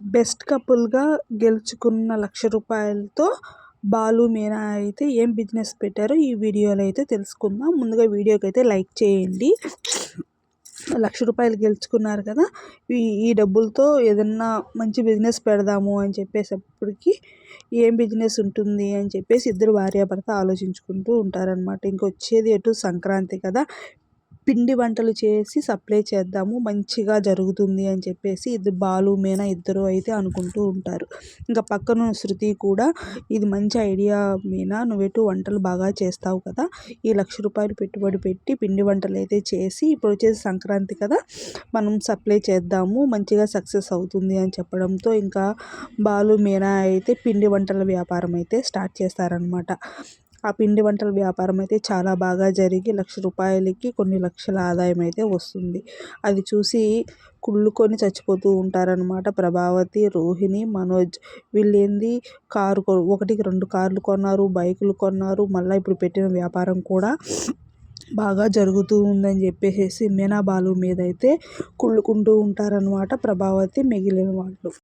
Best కపుల్గా గెలుచుకున్న లక్ష రూపాయలతో బాలు మీనా అయితే ఏం బిజినెస్ పెట్టారో ఈ వీడియోలో అయితే తెలుసుకుందాం. ముందుగా వీడియోకి అయితే లైక్ చేయండి. లక్ష రూపాయలు గెలుచుకున్నారు కదా ఈ ఈ డబ్బులతో ఏదన్నా మంచి బిజినెస్ పెడదాము అని చెప్పేసప్పటికి ఏం బిజినెస్ ఉంటుంది అని చెప్పేసి ఇద్దరు భార్యాభర్త ఆలోచించుకుంటూ ఉంటారనమాట ఇంకొచ్చేది ఎటు సంక్రాంతి కదా పిండి వంటలు చేసి సప్లై చేద్దాము మంచిగా జరుగుతుంది అని చెప్పేసి ఇది బాలు మీనా ఇద్దరు అయితే అనుకుంటూ ఉంటారు. ఇంకా పక్కన శృతి కూడా ఇది మంచి ఐడియా మీనా నువ్వెటు వంటలు బాగా చేస్తావు కదా ఈ లక్ష రూపాయలు పెట్టుబడి పెట్టి పిండి వంటలు అయితే చేసి ఇప్పుడు వచ్చేసి సంక్రాంతి కదా మనం సప్లై చేద్దాము మంచిగా సక్సెస్ అవుతుంది అని చెప్పడంతో ఇంకా బాలు మీనా అయితే పిండి వంటల వ్యాపారం అయితే స్టార్ట్ చేస్తారనమాట ఆ పిండి వంటల వ్యాపారం అయితే చాలా బాగా జరిగి లక్ష రూపాయలకి కొన్ని లక్షల ఆదాయం అయితే వస్తుంది. అది చూసి కుళ్ళుకొని చచ్చిపోతూ ఉంటారనమాట ప్రభావతి రోహిణి మనోజ్. వీళ్ళు ఏంది కారు ఒకటికి రెండు కార్లు కొన్నారు బైకులు కొన్నారు మళ్ళీ ఇప్పుడు పెట్టిన వ్యాపారం కూడా బాగా జరుగుతూ ఉందని చెప్పేసి మీనా బాలు మీద అయితే కుళ్ళుకుంటూ ఉంటారనమాట ప్రభావతి మిగిలిన వాళ్ళు.